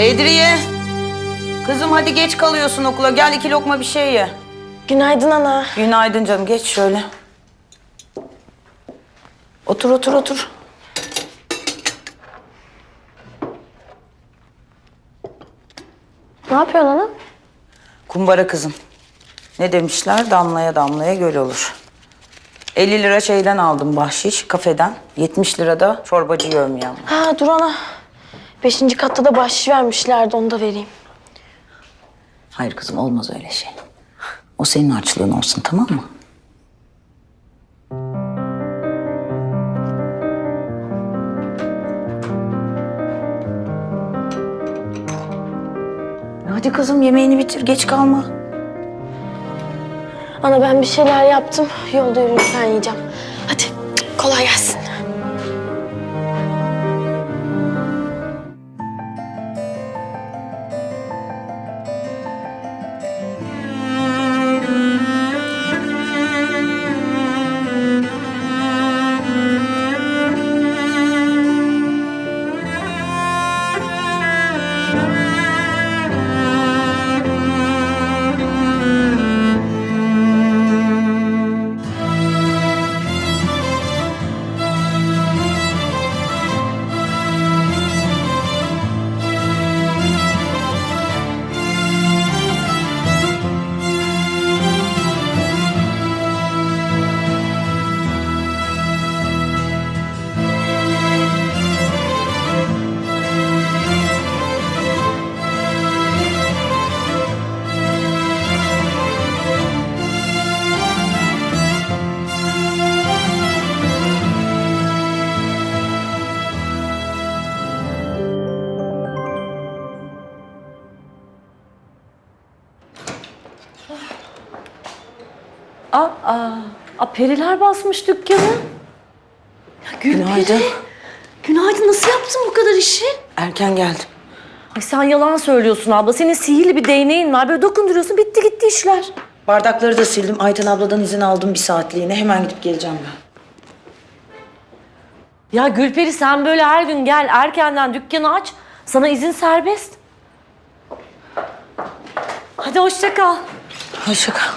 Bedriye. Kızım hadi geç kalıyorsun okula. Gel iki lokma bir şey ye. Günaydın ana. Günaydın canım. Geç şöyle. Otur otur otur. Ne yapıyorsun ana? Kumbara kızım. Ne demişler? Damlaya damlaya göl olur. 50 lira şeyden aldım bahşiş kafeden. 70 lira da çorbacı yövmeyem. Ha dur ana. Beşinci katta da bahşiş vermişlerdi onu da vereyim. Hayır kızım olmaz öyle şey. O senin harçlığın olsun tamam mı? Hadi kızım yemeğini bitir geç kalma. Ana ben bir şeyler yaptım. Yolda yürürken yiyeceğim. Hadi kolay gelsin. Aa, aa, periler basmış dükkanı. Ya Gülperi. Günaydın. Günaydın. Nasıl yaptın bu kadar işi? Erken geldim. Ay sen yalan söylüyorsun abla. Senin sihirli bir değneğin var. Böyle dokunduruyorsun bitti gitti işler. Bardakları da sildim. Ayten abladan izin aldım bir saatliğine. Hemen gidip geleceğim ben. Ya Gülperi sen böyle her gün gel erkenden dükkanı aç. Sana izin serbest. Hadi hoşça kal. Hoşça kal.